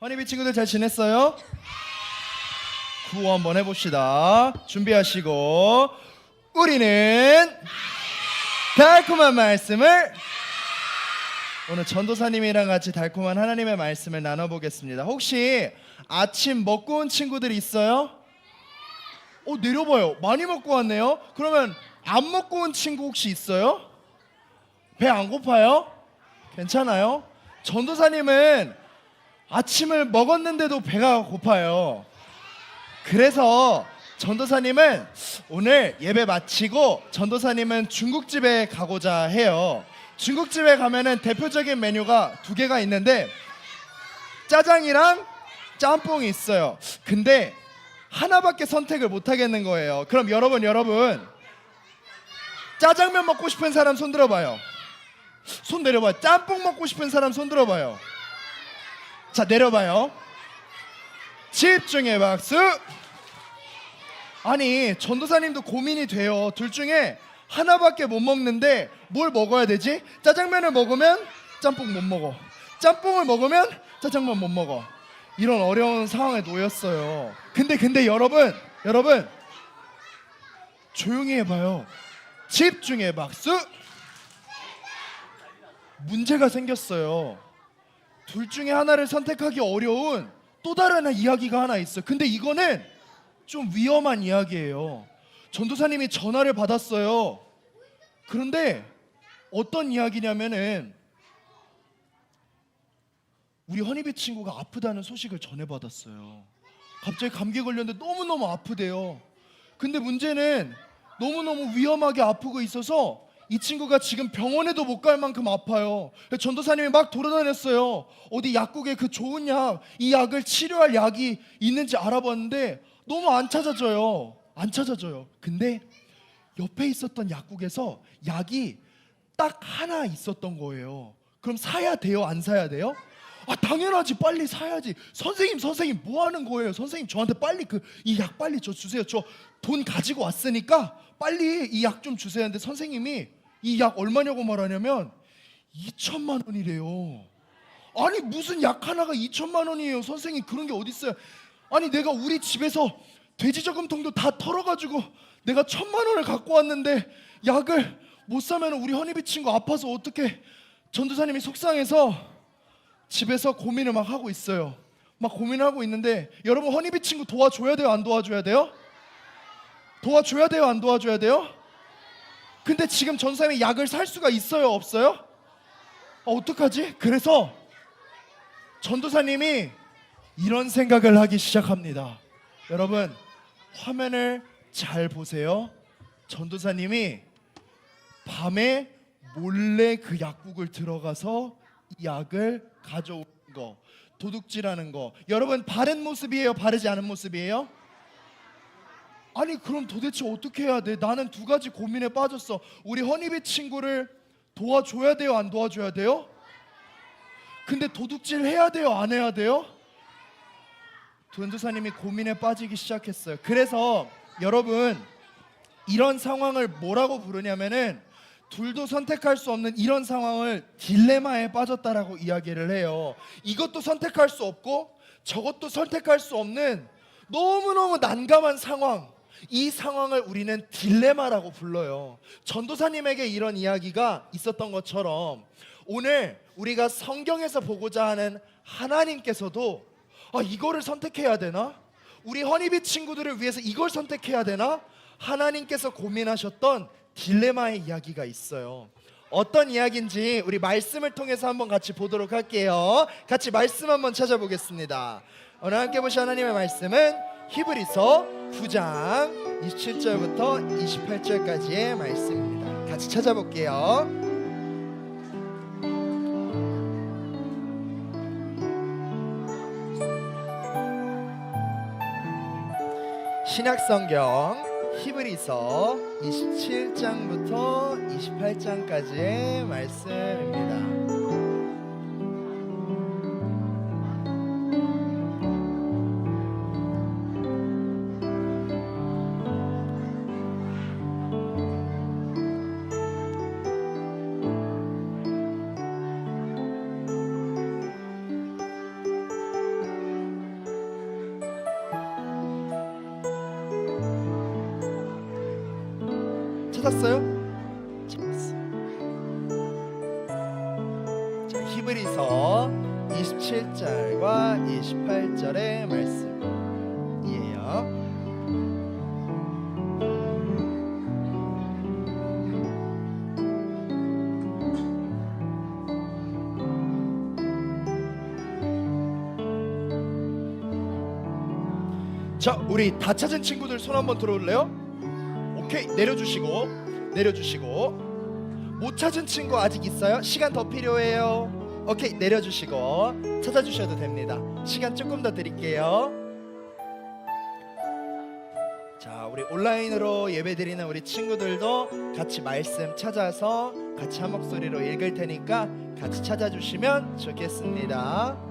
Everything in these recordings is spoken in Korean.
허니비 친구들 잘 지냈어요? 구호 한번 해봅시다. 준비하시고 우리는 달콤한 말씀을 오늘 전도사님이랑 같이 달콤한 하나님의 말씀을 나눠보겠습니다. 혹시 아침 먹고 온 친구들 있어요? 어 내려봐요. 많이 먹고 왔네요. 그러면 안 먹고 온 친구 혹시 있어요? 배 안 고파요? 괜찮아요? 전도사님은 아침을 먹었는데도 배가 고파요. 그래서 전도사님은 오늘 예배 마치고 전도사님은 중국집에 가고자 해요. 중국집에 가면은 대표적인 메뉴가 두 개가 있는데 짜장이랑 짬뽕이 있어요. 근데 하나밖에 선택을 못 하겠는 거예요. 그럼 여러분 여러분 짜장면 먹고 싶은 사람 손 들어봐요. 손 내려봐요. 짬뽕 먹고 싶은 사람 손 들어봐요. 자 내려봐요. 집중의 박수. 아니 전도사님도 고민이 돼요. 둘 중에 하나밖에 못 먹는데 뭘 먹어야 되지? 짜장면을 먹으면 짬뽕 못 먹어. 짬뽕을 먹으면 짜장면 못 먹어. 이런 어려운 상황에 놓였어요. 근데 근데 여러분 여러분 조용히 해봐요. 집중의 박수. 문제가 생겼어요. 둘 중에 하나를 선택하기 어려운 또 다른 이야기가 하나 있어요. 근데 이거는 좀 위험한 이야기예요. 전도사님이 전화를 받았어요. 그런데 어떤 이야기냐면은 우리 허니비 친구가 아프다는 소식을 전해받았어요. 갑자기 감기 걸렸는데 너무너무 아프대요. 근데 문제는 너무너무 위험하게 아프고 있어서 이 친구가 지금 병원에도 못 갈 만큼 아파요. 전도사님이 막 돌아다녔어요. 어디 약국에 그 좋은 약, 이 약을 치료할 약이 있는지 알아봤는데 너무 안 찾아져요. 안 찾아져요. 근데 옆에 있었던 약국에서 약이 딱 하나 있었던 거예요. 그럼 사야 돼요? 안 사야 돼요? 아 당연하지 빨리 사야지 선생님 선생님 뭐 하는 거예요 선생님 저한테 빨리 그 이 약 빨리 저 주세요 저 돈 가지고 왔으니까 빨리 이 약 좀 주세요 근데 선생님이 이 약 얼마냐고 말하냐면 2천만 원이래요 아니 무슨 약 하나가 2천만 원이에요 선생님 그런 게 어디 있어요 아니 내가 우리 집에서 돼지 저금통도 다 털어가지고 내가 천만 원을 갖고 왔는데 약을 못 사면 우리 허니비 친구 아파서 어떻게 전도사님이 속상해서 집에서 고민을 막 하고 있어요. 막 고민하고 있는데 여러분 허니비 친구 도와줘야 돼요, 안 도와줘야 돼요? 도와줘야 돼요, 안 도와줘야 돼요? 근데 지금 전사님이 약을 살 수가 있어요, 없어요? 어, 어떡하지? 그래서 전도사님이 이런 생각을 하기 시작합니다. 여러분 화면을 잘 보세요. 전도사님이 밤에 몰래 그 약국을 들어가서 이 약을 가져오는 거, 도둑질하는 거. 여러분 바른 모습이에요, 바르지 않은 모습이에요? 아니 그럼 도대체 어떻게 해야 돼? 나는 두 가지 고민에 빠졌어. 우리 허니비 친구를 도와줘야 돼요, 안 도와줘야 돼요? 근데 도둑질 해야 돼요, 안 해야 돼요? 전도사님이 고민에 빠지기 시작했어요. 그래서 여러분 이런 상황을 뭐라고 부르냐면은 둘도 선택할 수 없는 이런 상황을 딜레마에 빠졌다라고 이야기를 해요. 이것도 선택할 수 없고 저것도 선택할 수 없는 너무너무 난감한 상황. 이 상황을 우리는 딜레마라고 불러요. 전도사님에게 이런 이야기가 있었던 것처럼 오늘 우리가 성경에서 보고자 하는 하나님께서도 아, 이거를 선택해야 되나? 우리 허니비 친구들을 위해서 이걸 선택해야 되나? 하나님께서 고민하셨던 딜레마의 이야기가 있어요. 어떤 이야기인지 우리 말씀을 통해서 한번 같이 보도록 할게요. 같이 말씀 한번 찾아보겠습니다. 오늘 함께 보실 하나님의 말씀은 히브리서 9장 27절부터 28절까지의 말씀입니다. 같이 찾아볼게요. 신약성경 히브리서 27장부터 28장까지의 말씀입니다. 찾았어요? 찾았어. 자, 히브리서 27절과 28절의 말씀이에요. 자, 우리 다 찾은 친구들 손 한번 들어올래요? 오케이, 내려주시고, 내려주시고. 못 찾은 친구 아직 있어요? 시간 더 필요해요? 오케이, 내려주시고 찾아주셔도 됩니다. 시간 조금 더 드릴게요. 자, 우리 온라인으로 예배드리는 우리 친구들도 같이 말씀 찾아서 같이 한 목소리로 읽을 테니까 같이 찾아주시면 좋겠습니다.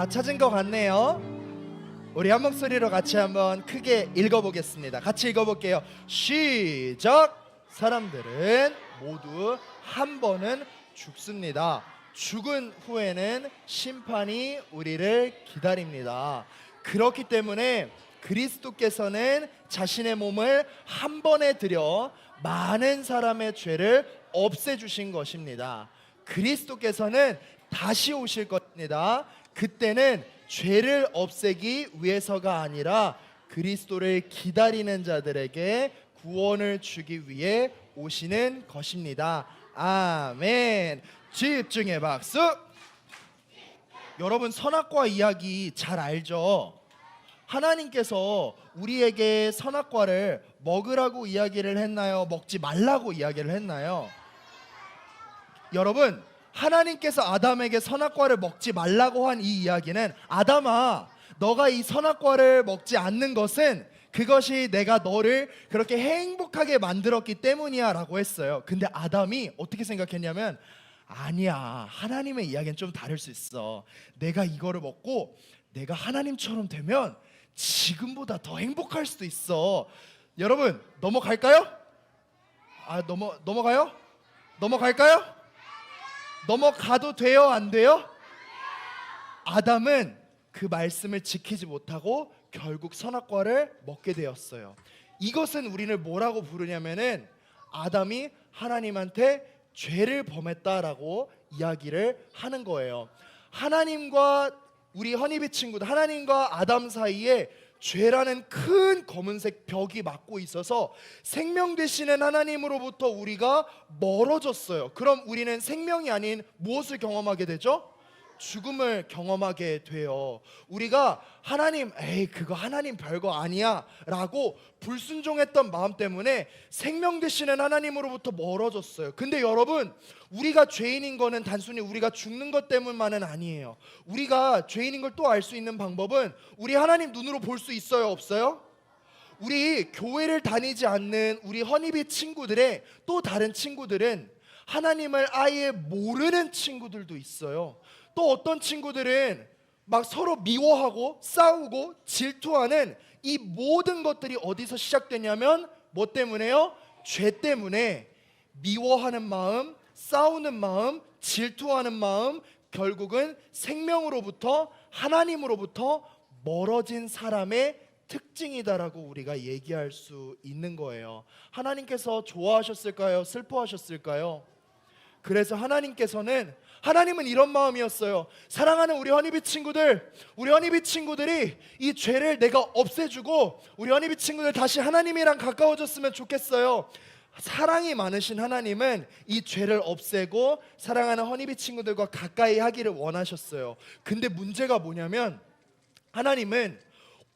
다 찾은 것 같네요. 우리 한 목소리로 같이 한번 크게 읽어보겠습니다. 같이 읽어볼게요. 시작. 사람들은 모두 한 번은 죽습니다. 죽은 후에는 심판이 우리를 기다립니다. 그렇기 때문에 그리스도께서는 자신의 몸을 한 번에 들여 많은 사람의 죄를 없애주신 것입니다. 그리스도께서는 다시 오실 것입니다. 그때는 죄를 없애기 위해서가 아니라 그리스도를 기다리는 자들에게 구원을 주기 위해 오시는 것입니다. 아멘. 집중의 박수. 여러분 선악과 이야기 잘 알죠? 하나님께서 우리에게 선악과를 먹으라고 이야기를 했나요? 먹지 말라고 이야기를 했나요? 여러분 하나님께서 아담에게 선악과를 먹지 말라고 한 이 이야기는 아담아 너가 이 선악과를 먹지 않는 것은 그것이 내가 너를 그렇게 행복하게 만들었기 때문이야라고 했어요. 근데 아담이 어떻게 생각했냐면 아니야 하나님의 이야기는 좀 다를 수 있어. 내가 이거를 먹고 내가 하나님처럼 되면 지금보다 더 행복할 수도 있어. 여러분 넘어갈까요? 아 넘어 넘어가요? 넘어갈까요? 넘어가도 돼요, 안 돼요? 아담은 그 말씀을 지키지 못하고 결국 선악과를 먹게 되었어요. 이것은 우리를 뭐라고 부르냐면은 아담이 하나님한테 죄를 범했다라고 이야기를 하는 거예요. 하나님과 우리 허니비 친구들, 하나님과 아담 사이에 죄라는 큰 검은색 벽이 막고 있어서 생명 되시는 하나님으로부터 우리가 멀어졌어요. 그럼 우리는 생명이 아닌 무엇을 경험하게 되죠? 죽음을 경험하게 돼요. 우리가 하나님, 에이, 그거 하나님 별거 아니야. 라고 불순종했던 마음 때문에 생명 되시는 하나님으로부터 멀어졌어요. 근데 여러분, 우리가 죄인인 거는 단순히 우리가 죽는 것 때문만은 아니에요. 우리가 죄인인 걸 또 알 수 있는 방법은 우리 하나님 눈으로 볼 수 있어요? 없어요? 우리 교회를 다니지 않는 우리 허니비 친구들의 또 다른 친구들은 하나님을 아예 모르는 친구들도 있어요. 또 어떤 친구들은 막 서로 미워하고 싸우고 질투하는 이 모든 것들이 어디서 시작되냐면 뭐 때문에요? 죄 때문에 미워하는 마음, 싸우는 마음, 질투하는 마음, 결국은 생명으로부터 하나님으로부터 멀어진 사람의 특징이다라고 우리가 얘기할 수 있는 거예요. 하나님께서 좋아하셨을까요? 슬퍼하셨을까요? 그래서 하나님께서는 하나님은 이런 마음이었어요. 사랑하는 우리 허니비 친구들, 우리 허니비 친구들이 이 죄를 내가 없애주고 우리 허니비 친구들 다시 하나님이랑 가까워졌으면 좋겠어요. 사랑이 많으신 하나님은 이 죄를 없애고 사랑하는 허니비 친구들과 가까이 하기를 원하셨어요. 근데 문제가 뭐냐면 하나님은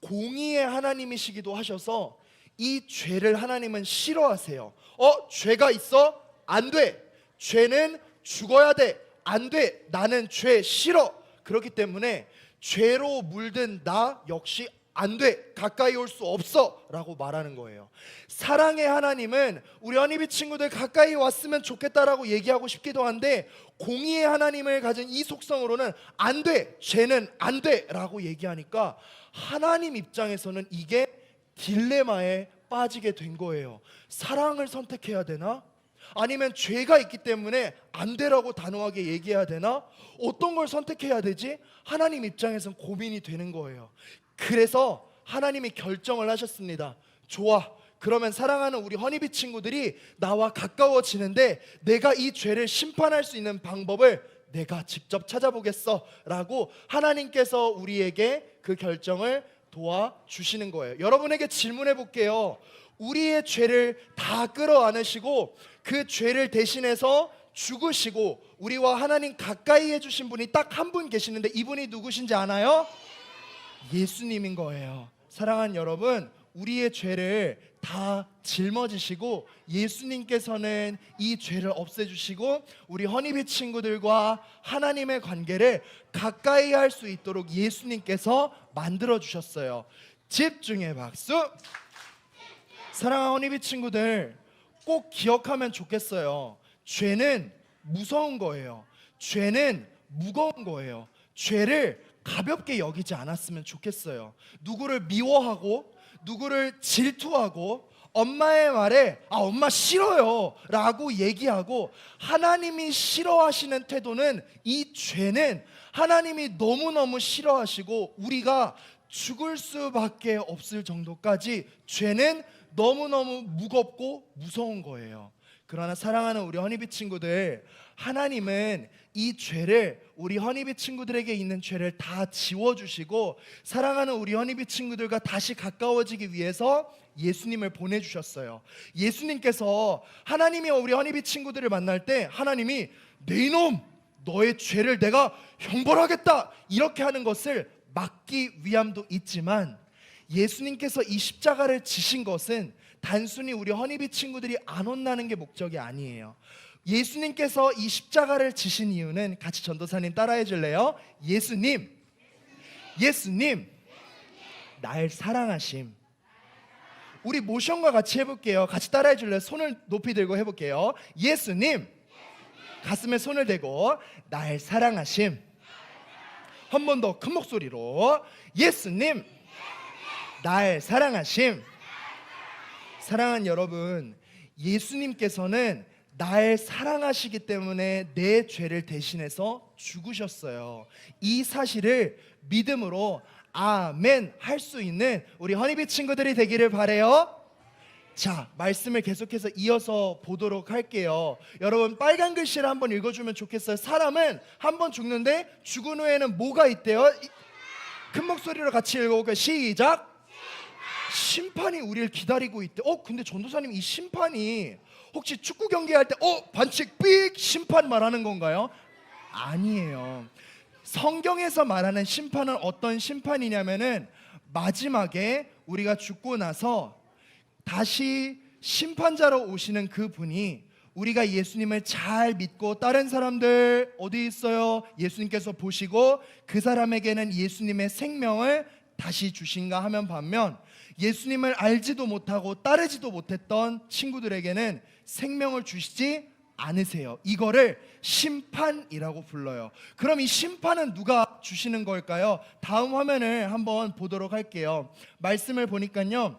공의의 하나님이시기도 하셔서 이 죄를 하나님은 싫어하세요. 어, 죄가 있어? 안 돼. 죄는 죽어야 돼. 안 돼. 나는 죄 싫어. 그렇기 때문에 죄로 물든 나 역시 안 돼. 가까이 올 수 없어. 라고 말하는 거예요. 사랑의 하나님은 우리 허니비 친구들 가까이 왔으면 좋겠다라고 얘기하고 싶기도 한데 공의의 하나님을 가진 이 속성으로는 안 돼. 죄는 안 돼. 라고 얘기하니까 하나님 입장에서는 이게 딜레마에 빠지게 된 거예요. 사랑을 선택해야 되나? 아니면 죄가 있기 때문에 안 되라고 단호하게 얘기해야 되나? 어떤 걸 선택해야 되지? 하나님 입장에선 고민이 되는 거예요. 그래서 하나님이 결정을 하셨습니다. 좋아. 그러면 사랑하는 우리 허니비 친구들이 나와 가까워지는데 내가 이 죄를 심판할 수 있는 방법을 내가 직접 찾아보겠어 라고 하나님께서 우리에게 그 결정을 도와주시는 거예요. 여러분에게 질문해 볼게요. 우리의 죄를 다 끌어안으시고 그 죄를 대신해서 죽으시고 우리와 하나님 가까이 해주신 분이 딱 한 분 계시는데 이분이 누구신지 아나요? 예수님인 거예요. 사랑하는 여러분, 우리의 죄를 다 짊어지시고 예수님께서는 이 죄를 없애주시고 우리 허니비 친구들과 하나님의 관계를 가까이 할 수 있도록 예수님께서 만들어 주셨어요. 집중의 박수. 사랑하는 허니비 친구들 꼭 기억하면 좋겠어요. 죄는 무서운 거예요. 죄는 무거운 거예요. 죄를 가볍게 여기지 않았으면 좋겠어요. 누구를 미워하고 누구를 질투하고 엄마의 말에 아 엄마 싫어요 라고 얘기하고 하나님이 싫어하시는 태도는 이 죄는 하나님이 너무너무 싫어하시고 우리가 죽을 수밖에 없을 정도까지 죄는 너무너무 무겁고 무서운 거예요. 그러나 사랑하는 우리 허니비 친구들, 하나님은 이 죄를 우리 허니비 친구들에게 있는 죄를 다 지워주시고 사랑하는 우리 허니비 친구들과 다시 가까워지기 위해서 예수님을 보내주셨어요. 예수님께서 하나님이 우리 허니비 친구들을 만날 때 하나님이 내 이놈 너의 죄를 내가 형벌하겠다 이렇게 하는 것을 막기 위함도 있지만 예수님께서 이 십자가를 지신 것은 단순히 우리 허니비 친구들이 안 혼나는 게 목적이 아니에요. 예수님께서 이 십자가를 지신 이유는 같이 전도사님 따라해 줄래요? 예수님, 예수님, 날 사랑하심. 우리 모션과 같이 해볼게요. 같이 따라해 줄래요? 손을 높이 들고 해볼게요. 예수님, 가슴에 손을 대고 날 사랑하심. 한 번 더 큰 목소리로 예수님, 날 사랑하심. 사랑하는 여러분, 예수님께서는 날 사랑하시기 때문에 내 죄를 대신해서 죽으셨어요. 이 사실을 믿음으로 아멘 할 수 있는 우리 허니비 친구들이 되기를 바래요. 자, 말씀을 계속해서 이어서 보도록 할게요. 여러분 빨간 글씨를 한번 읽어주면 좋겠어요. 사람은 한 번 죽는데 죽은 후에는 뭐가 있대요? 이- 큰 목소리로 같이 읽어볼게요. 시작. 심판이 우리를 기다리고 있대. 어, 근데 전도사님 이 심판이 혹시 축구 경기할 때 어, 반칙 삑 심판 말하는 건가요? 아니에요. 성경에서 말하는 심판은 어떤 심판이냐면은 마지막에 우리가 죽고 나서 다시 심판자로 오시는 그 분이 우리가 예수님을 잘 믿고 다른 사람들 어디 있어요? 예수님께서 보시고 그 사람에게는 예수님의 생명을 다시 주신가 하면 반면 예수님을 알지도 못하고 따르지도 못했던 친구들에게는 생명을 주시지 않으세요. 이거를 심판이라고 불러요. 그럼 이 심판은 누가 주시는 걸까요? 다음 화면을 한번 보도록 할게요. 말씀을 보니까요.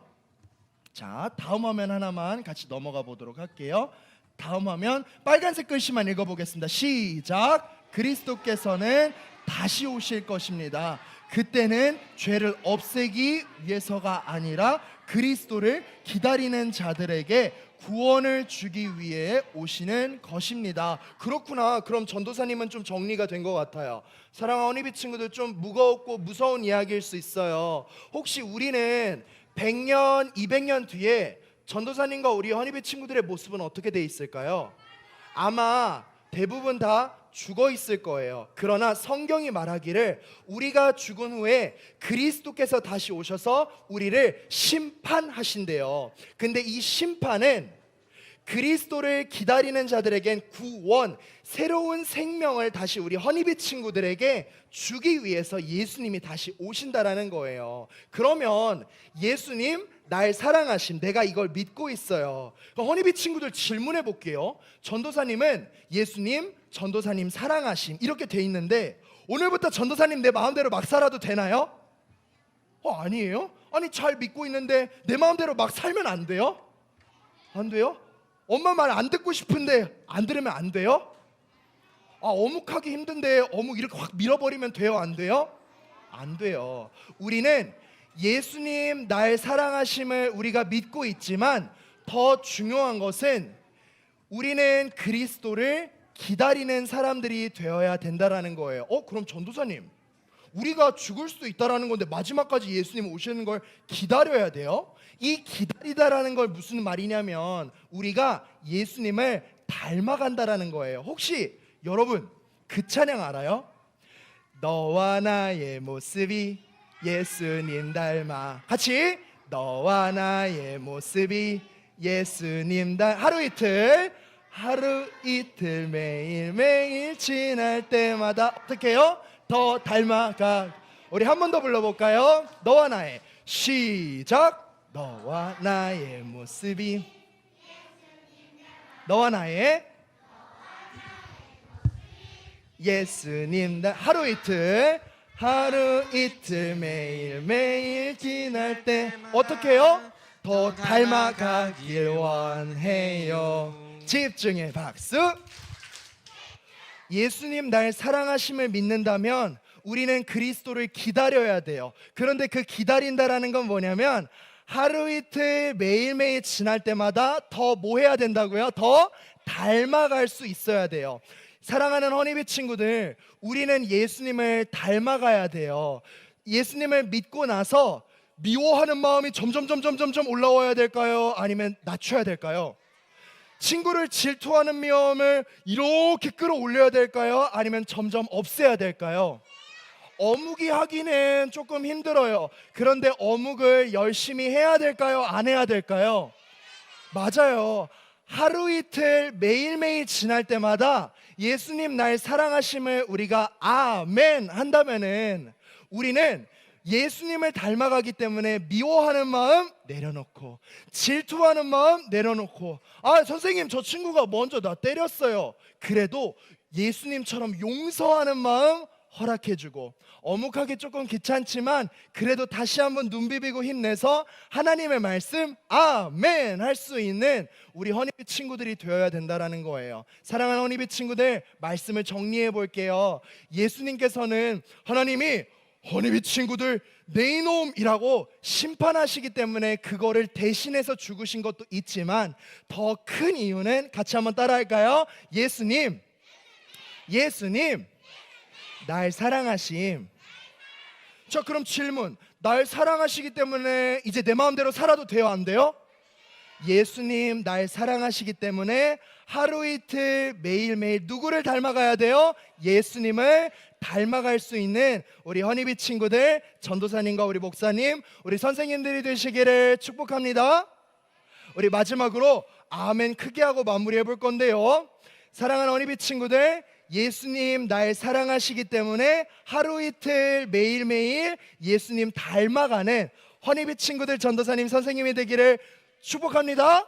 자, 다음 화면 하나만 같이 넘어가 보도록 할게요. 다음 화면 빨간색 글씨만 읽어보겠습니다. 시작. 그리스도께서는 다시 오실 것입니다. 그때는 죄를 없애기 위해서가 아니라 그리스도를 기다리는 자들에게 구원을 주기 위해 오시는 것입니다. 그렇구나. 그럼 전도사님은 좀 정리가 된 것 같아요. 사랑하는 허니비 친구들 좀 무겁고 무서운 이야기일 수 있어요. 혹시 우리는 100년, 200년 뒤에 전도사님과 우리 허니비 친구들의 모습은 어떻게 돼 있을까요? 아마 대부분 다 죽어 있을 거예요. 그러나 성경이 말하기를 우리가 죽은 후에 그리스도께서 다시 오셔서 우리를 심판하신대요. 근데 이 심판은 그리스도를 기다리는 자들에겐 구원, 새로운 생명을 다시 우리 허니비 친구들에게 주기 위해서 예수님이 다시 오신다라는 거예요. 그러면 예수님 날 사랑하심, 내가 이걸 믿고 있어요. 그럼 허니비 친구들 질문해 볼게요. 전도사님은 예수님, 전도사님 사랑하심 이렇게 돼 있는데 오늘부터 전도사님 내 마음대로 막 살아도 되나요? 어 아니에요? 아니 잘 믿고 있는데 내 마음대로 막 살면 안 돼요? 안 돼요? 엄마 말 안 듣고 싶은데 안 들으면 안 돼요? 아 어묵하기 힘든데 어묵 이렇게 확 밀어버리면 돼요? 안 돼요? 안 돼요. 우리는 예수님 날 사랑하심을 우리가 믿고 있지만 더 중요한 것은 우리는 그리스도를 기다리는 사람들이 되어야 된다라는 거예요. 어 그럼 전도사님 우리가 죽을 수도 있다라는 건데 마지막까지 예수님 오시는 걸 기다려야 돼요. 이 기다리다라는 걸 무슨 말이냐면 우리가 예수님을 닮아간다라는 거예요. 혹시 여러분 그 찬양 알아요? 너와 나의 모습이 예수님 닮아 같이 너와 나의 모습이 예수님 닮 하루 이틀 하루 이틀 매일 매일 지날 때마다 어떻게 해요? 더 닮아가 우리 한 번 더 불러볼까요? 너와 나의 시작 너와 나의 모습이 너와 나의 예수님 나 하루 이틀 하루 이틀 매일 매일 지날 때 어떻게 해요? 더 닮아가길 원해요 집중해 박수 예수님 날 사랑하심을 믿는다면 우리는 그리스도를 기다려야 돼요 그런데 그 기다린다라는 건 뭐냐면 하루 이틀 매일매일 지날 때마다 더 뭐 해야 된다고요? 더 닮아갈 수 있어야 돼요 사랑하는 허니비 친구들, 우리는 예수님을 닮아가야 돼요. 예수님을 믿고 나서 미워하는 마음이 점점 점점 점점 올라와야 될까요? 아니면 낮춰야 될까요? 친구를 질투하는 마음을 이렇게 끌어올려야 될까요? 아니면 점점 없애야 될까요? 어묵이 하기는 조금 힘들어요. 그런데 어묵을 열심히 해야 될까요? 안 해야 될까요? 맞아요. 하루 이틀 매일매일 지날 때마다 예수님 날 사랑하심을 우리가 아멘 한다면은 우리는 예수님을 닮아가기 때문에 미워하는 마음 내려놓고 질투하는 마음 내려놓고 아 선생님 저 친구가 먼저 나 때렸어요. 그래도 예수님처럼 용서하는 마음 허락해주고 어묵하기 조금 귀찮지만 그래도 다시 한번 눈 비비고 힘내서 하나님의 말씀 아멘 할 수 있는 우리 허니비 친구들이 되어야 된다라는 거예요. 사랑하는 허니비 친구들 말씀을 정리해 볼게요. 예수님께서는 하나님이 허니비 친구들 내 이놈이라고 심판하시기 때문에 그거를 대신해서 죽으신 것도 있지만 더 큰 이유는 같이 한번 따라할까요? 예수님 예수님 날 사랑하심. 자, 그럼 질문. 날 사랑하시기 때문에 이제 내 마음대로 살아도 돼요, 안 돼요? 예수님 날 사랑하시기 때문에 하루 이틀 매일매일 누구를 닮아가야 돼요? 예수님을 닮아갈 수 있는 우리 허니비 친구들, 전도사님과 우리 목사님, 우리 선생님들이 되시기를 축복합니다. 우리 마지막으로 아멘 크게 하고 마무리해 볼 건데요. 사랑하는 허니비 친구들, 예수님 날 사랑하시기 때문에 하루 이틀 매일매일 예수님 닮아가는 허니비 친구들 전도사님 선생님이 되기를 축복합니다.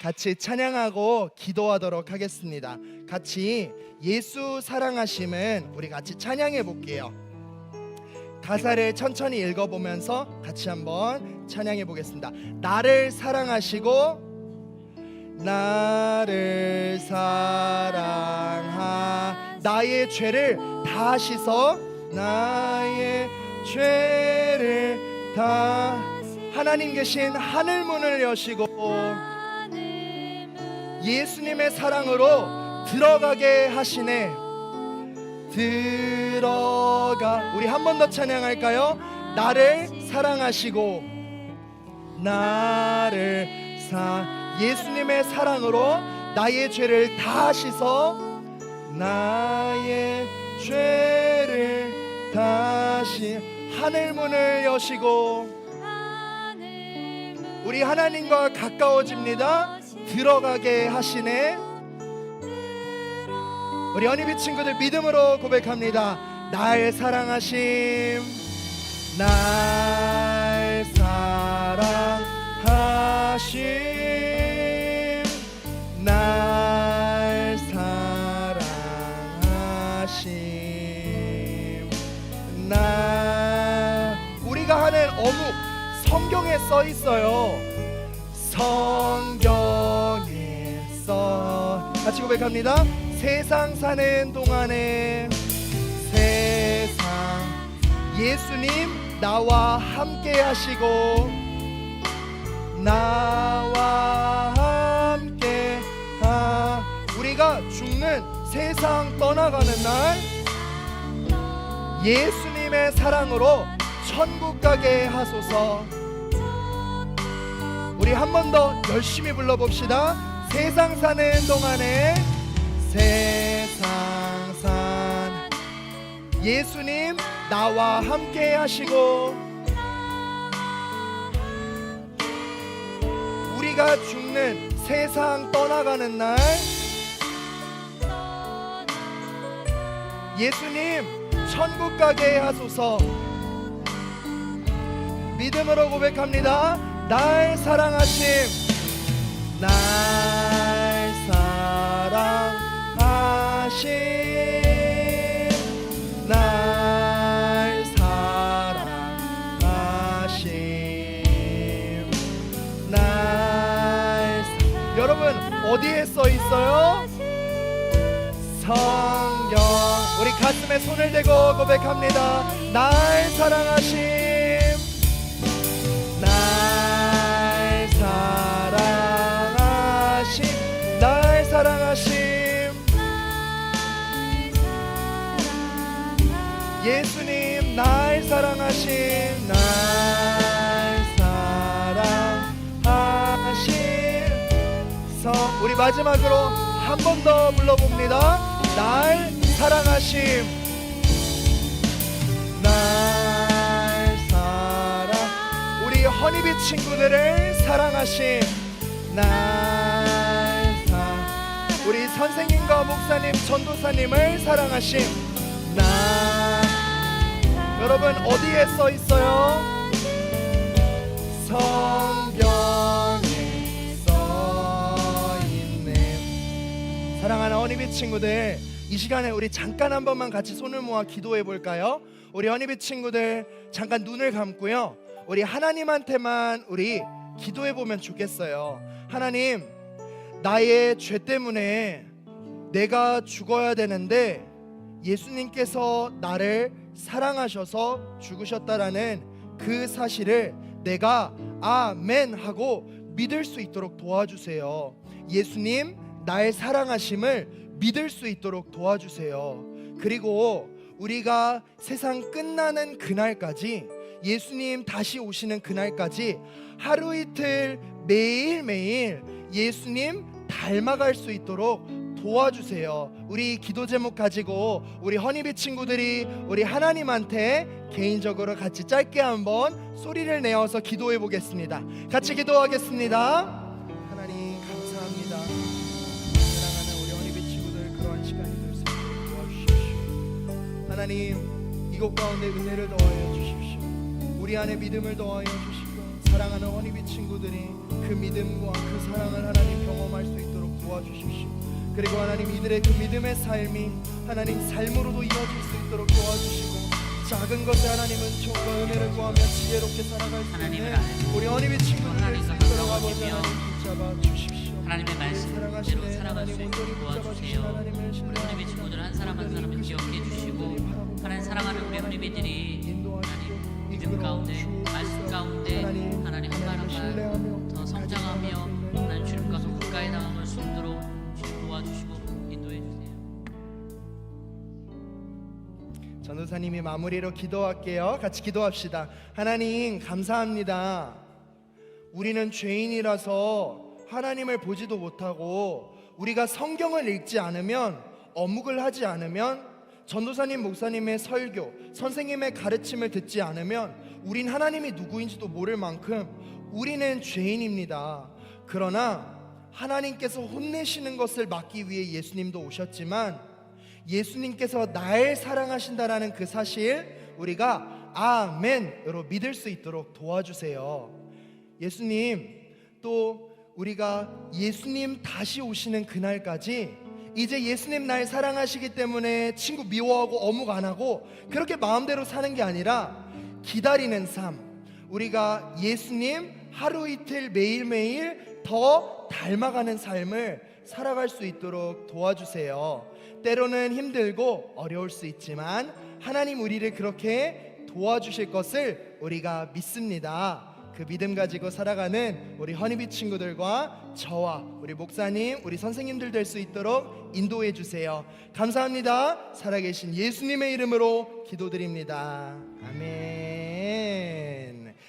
같이 찬양하고 기도하도록 하겠습니다. 같이 예수 사랑하심은 우리 같이 찬양해 볼게요. 가사를 천천히 읽어보면서 같이 한번 찬양해 보겠습니다. 나를 사랑하시고 나를 사랑하 나의 죄를 다 씻어? 나의 죄를 다 하나님 계신 하늘 문을 여시고 예수님의 사랑으로 들어가게 하시네. 들어가. 우리 한 번 더 찬양할까요? 나를 사랑하시고 나를 사 예수님의 사랑으로 나의 죄를 다 씻어 나의 죄를 다시 하늘 문을 여시고 우리 하나님과 가까워집니다. 들어가게 하시네. 우리 연희비 친구들 믿음으로 고백합니다. 날 사랑하심, 날 사랑하심, 성경에 써 있어요. 성경에 써 같이 고백합니다. 세상 사는 동안에 세상 예수님 나와 함께 하시고 나와 함께 하 우리가 죽는 세상 떠나가는 날 예수님의 사랑으로 천국 가게 하소서 우리 한 번 더 열심히 불러봅시다. 세상 사는 동안에 세상 산 예수님 나와 함께 하시고 우리가 죽는 세상 떠나가는 날 예수님 천국 가게 하소서. 믿음으로 고백합니다 날 사랑하심. 날 사랑하심. 날 사랑하심. 날 사... 여러분 어디에 써 있어요? 성경. 우리 가슴에 손을 대고 고백합니다. 날 사랑하심 마지막으로 한 번 더 불러봅니다. 날 사랑하심. 날 사랑. 우리 허니비 친구들을 사랑하심. 날 사. 우리 선생님과 목사님 전도사님을 사랑하심. 나 여러분 어디에 써 있어요? 성 허니비 친구들 이 시간에 우리 잠깐 한 번만 같이 손을 모아 기도해 볼까요? 우리 허니비 친구들 잠깐 눈을 감고요 우리 하나님한테만 우리 기도해 보면 좋겠어요 하나님 나의 죄 때문에 내가 죽어야 되는데 예수님께서 나를 사랑하셔서 죽으셨다라는 그 사실을 내가 아멘 하고 믿을 수 있도록 도와주세요. 예수님 날 사랑하심을 믿을 수 있도록 도와주세요. 그리고 우리가 세상 끝나는 그날까지 예수님 다시 오시는 그날까지 하루 이틀 매일매일 예수님 닮아갈 수 있도록 도와주세요. 우리 기도 제목 가지고 우리 허니비 친구들이 우리 하나님한테 개인적으로 같이 짧게 한번 소리를 내어서 기도해 보겠습니다. 같이 기도하겠습니다. 하나님 이곳 가운데 은혜를 더하여 주십시오. 우리 안에 믿음을 더하여 주시고 사랑하는 허니비 친구들이 그 믿음과 그 사랑을 하나님 경험할 수 있도록 도와주십시오. 그리고 하나님 이들의 그 믿음의 삶이 하나님 삶으로도 이어질 수 있도록 도와주시고 작은 것에 하나님 은총과 은혜를 구하며 지혜롭게 살아갈 수 있는 우리 허니비 친구들을 있도록 아버지 하나님 붙잡아 주십시오. 하나님의 말씀대로. 살아갈 수 있도록 도와주세요. 우리. 허니비 친구들 한 사람 한 사람을 기억해 우리 허니비들이 하나님 믿음 가운데 말씀 가운데 하나님 한발한발더 성장하며 하나님 주님과 더 가까이 수 있도록 주님 도와주시고 인도해 주세요. 전도사님이 마무리로 기도할게요. 같이 기도합시다. 하나님 감사합니다. 우리는 죄인이라서 하나님을 보지도 못하고 우리가 성경을 읽지 않으면 어묵을 하지 않으면 전도사님 목사님의 설교 선생님의 가르침을 듣지 않으면 우린 하나님이 누구인지도 모를 만큼 우리는 죄인입니다. 그러나 하나님께서 혼내시는 것을 막기 위해 예수님도 오셨지만 예수님께서 날 사랑하신다라는 그 사실 우리가 아멘으로 믿을 수 있도록 도와주세요. 예수님 또 우리가 예수님 다시 오시는 그날까지 이제 예수님 날 사랑하시기 때문에 친구 미워하고 어묵 안 하고 그렇게 마음대로 사는 게 아니라 기다리는 삶 우리가 예수님 하루 이틀 매일매일 더 닮아가는 삶을 살아갈 수 있도록 도와주세요. 때로는 힘들고 어려울 수 있지만 하나님 우리를 그렇게 도와주실 것을 우리가 믿습니다. 그 믿음 가지고 살아가는 우리 허니비 친구들과 저와 우리 목사님, 우리 선생님들 될 수 있도록 인도해 주세요. 감사합니다. 살아계신 예수님의 이름으로 기도드립니다. 아멘.